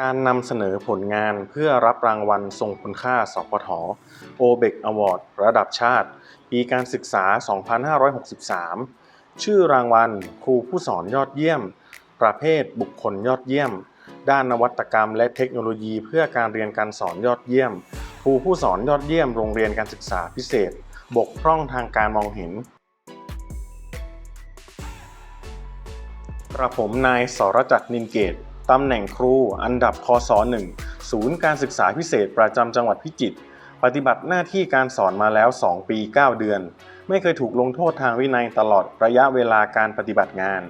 การนำเสนอผลงานเพื่อรับรางวัลทรงคุณค่า สพทโอเบกอวอร์ดระดับชาติ ปีการศึกษา 2563 ชื่อรางวัล ครูผู้สอนยอดเยี่ยม ประเภทบุคคลยอดเยี่ยม ด้านนวัตกรรมและเทคโนโลยีเพื่อการเรียนการสอนยอดเยี่ยม ครูผู้สอนยอดเยี่ยมโรงเรียนการศึกษาพิเศษ บกพร่องทางการมองเห็นกระผมนายสรจักรนินเกต ตำแหน่งครูอันดับคศ1ศูนย์การศึกษาพิเศษประจำจังหวัดพิจิตรปฏิบัติหน้าที่การสอนมาแล้ว 2 ปี 9 เดือน ไม่เคยถูกลงโทษทางวินัยตลอดระยะเวลาการปฏิบัติงาน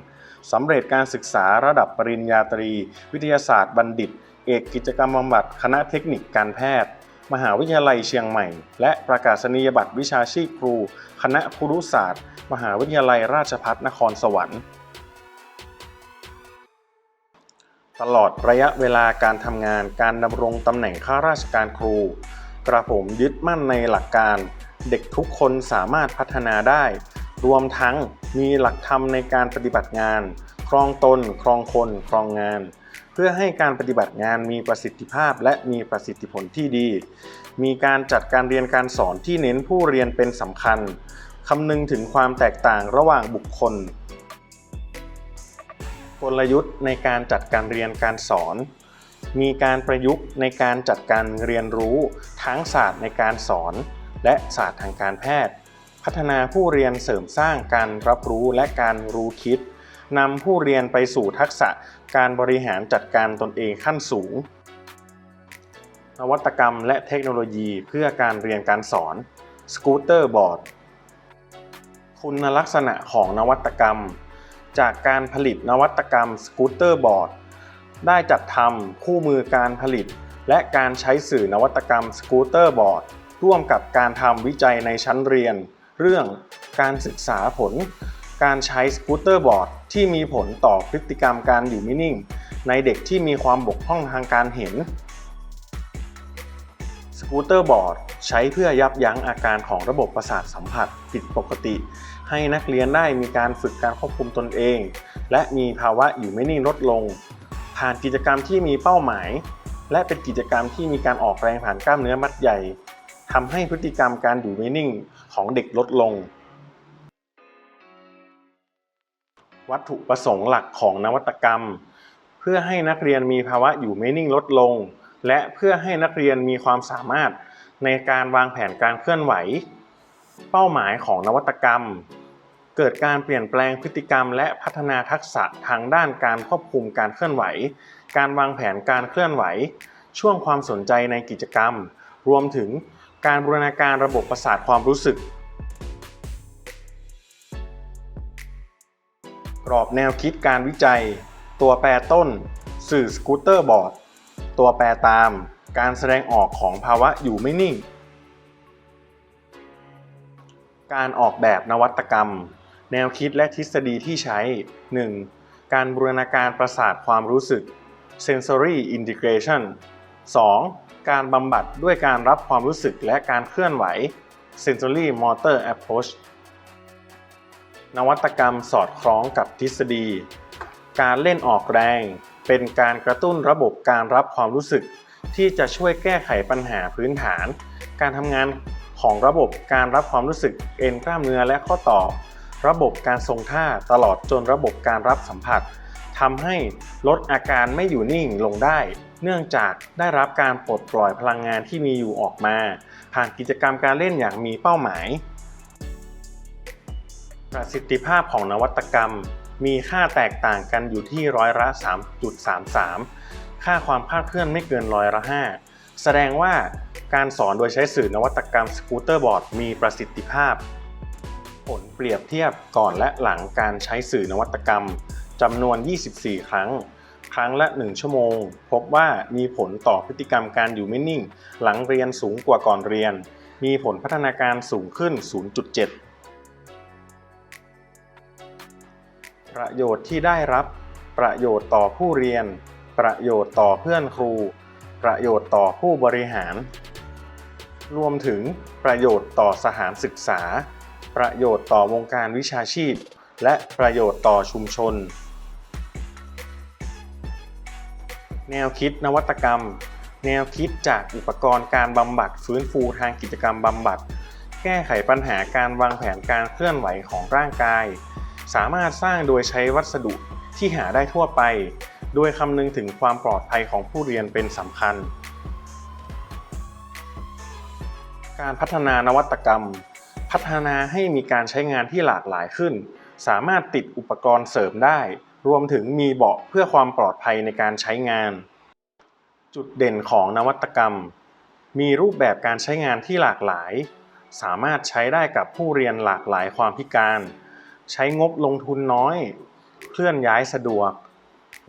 สำเร็จการศึกษาระดับปริญญาตรี วิทยาศาสตร์บัณฑิต เอกกิจกรรมบำบัดคณะเทคนิคการแพทย์ มหาวิทยาลัยเชียงใหม่ และประกาศนียบัตรวิชาชีพครู คณะครุศาสตร์ มหาวิทยาลัยราชภัฏนครสวรรค์ ตลอดระยะเวลาการทำงานการดำรงตำแหน่งข้าราชการครู กระผมยึดมั่นในหลักการ เด็กทุกคนสามารถพัฒนาได้ รวมทั้งมีหลักธรรมในการปฏิบัติงาน ครองตน ครองคน ครองงาน เพื่อให้การปฏิบัติงานมีประสิทธิภาพและมีประสิทธิผลที่ดี มีการจัดการเรียนการสอนที่เน้นผู้เรียนเป็นสำคัญคำนึงถึงความแตกต่างระหว่างบุคคล กลยุทธ์ในการจัดการเรียนการสอน มีการประยุกต์ในการจัดการเรียนรู้ทั้งศาสตร์ในการสอน และศาสตร์ทางการแพทย์ พัฒนาผู้เรียนเสริมสร้างการรับรู้และการรู้คิดนำผู้เรียนไปสู่ทักษะการบริหารจัดการตนเองขั้นสูง นวัตกรรมและเทคโนโลยีเพื่อการเรียนการสอนสกูตเตอร์บอร์ดคุณลักษณะของนวัตกรรม จากการผลิตนวัตกรรมสกูตเตอร์บอร์ดได้จัดทำคู่มือการผลิต และการใช้สื่อนวัตกรรมสกูตเตอร์บอร์ดร่วมกับการทำวิจัยในชั้นเรียน เรื่องการศึกษาผล การใช้สกูตเตอร์บอร์ดที่มีผลต่อพฤติกรรมการอยู่ไม่นิ่ง ในเด็กที่มีความบกพร่องทางการเห็น สกูเตอร์บอร์ดใช้เพื่อยับยั้งอาการของระบบประสาทสัมผัสผิดปกติ ให้นักเรียนได้มีการฝึกการควบคุมตนเอง และมีภาวะอยู่ไม่นิ่งลดลง ผ่านกิจกรรมที่มีเป้าหมาย และเป็นกิจกรรมที่มีการออกแรงผ่านกล้ามเนื้อมัดใหญ่ทำให้พฤติกรรมการอยู่ไม่นิ่งของเด็กลดลง วัตถุประสงค์หลักของนวัตกรรม เพื่อให้นักเรียนมีภาวะอยู่ไม่นิ่งลดลง และเพื่อให้นักเรียนมีความสามารถในการวางแผนการเคลื่อนไหว เป้าหมายของนวัตกรรม เกิดการเปลี่ยนแปลงพฤติกรรม และพัฒนาทักษะทางด้านการควบคุมการเคลื่อนไหว การวางแผนการเคลื่อนไหว ช่วงความสนใจในกิจกรรม รวมถึงการบูรณาการระบบประสาทความรู้สึก กรอบแนวคิดการวิจัย ตัวแปรต้น สื่อสกูตเตอร์บอร์ด ตัวแปรตามการแสดงออกของภาวะอยู่ไม่นิ่ง การออกแบบนวัตกรรม แนวคิดและทฤษฎีที่ใช้ 1. การบูรณาการประสาทความรู้สึก sensory integration 2. การบำบัดด้วยการรับความรู้สึกและการเคลื่อนไหว sensory motor approach นวัตกรรมสอดคล้องกับทฤษฎี การเล่นออกแรง เป็นการกระตุ้นระบบการรับความรู้สึก ที่จะช่วยแก้ไขปัญหาพื้นฐาน การทำงานของระบบการรับความรู้สึกเอ็นกล้ามเนื้อและข้อต่อ ระบบการทรงท่าตลอดจนระบบการรับสัมผัสทำให้ลดอาการไม่อยู่นิ่งลงได้ เนื่องจากได้รับการปลดปล่อยพลังงานที่มีอยู่ออกมา ผ่านกิจกรรมการเล่นอย่างมีเป้าหมาย ประสิทธิภาพของนวัตกรรม มีค่าแตกต่างกันอยู่ที่ร้อยละ 3.33 ค่าความคลาดเคลื่อนไม่เกินร้อยละ 5 แสดงว่าการสอนโดยใช้สื่อนวัตกรรมสกูตเตอร์บอร์ดมีประสิทธิภาพ ผลเปรียบเทียบก่อนและหลังการใช้สื่อนวัตกรรมจำนวน 24 ครั้ง ครั้งละ 1 ชั่วโมง พบว่ามีผลต่อพฤติกรรมการอยู่ไม่นิ่ง หลังเรียนสูงกว่าก่อนเรียน มีผลพัฒนาการสูงขึ้น 0.7 ประโยชน์ที่ได้รับ ประโยชน์ต่อผู้เรียน ประโยชน์ต่อเพื่อนครู ประโยชน์ต่อผู้บริหาร รวมถึงประโยชน์ต่อสถานศึกษา ประโยชน์ต่อวงการวิชาชีพ และประโยชน์ต่อชุมชน แนวคิดนวัตกรรม แนวคิดจากอุปกรณ์การบำบัดฟื้นฟูทางกิจกรรมบำบัด แก้ไขปัญหาการวางแผนการเคลื่อนไหวของร่างกาย สามารถสร้างโดยใช้วัสดุที่หาได้ทั่วไป โดยคำนึงถึงความปลอดภัยของผู้เรียนเป็นสำคัญ การพัฒนานวัตกรรม พัฒนาให้มีการใช้งานที่หลากหลายขึ้น สามารถติดอุปกรณ์เสริมได้ รวมถึงมีเบาะเพื่อความปลอดภัยในการใช้งาน จุดเด่นของนวัตกรรม มีรูปแบบการใช้งานที่หลากหลาย สามารถใช้ได้กับผู้เรียนหลากหลายความพิการ ใช้งบลงทุนน้อย เคลื่อนย้ายสะดวก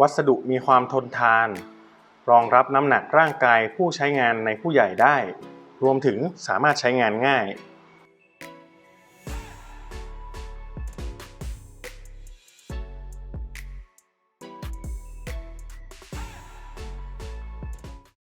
วัสดุมีความทนทาน รองรับน้ำหนักร่างกายผู้ใช้งานในผู้ใหญ่ได้ รวมถึงสามารถใช้งานง่าย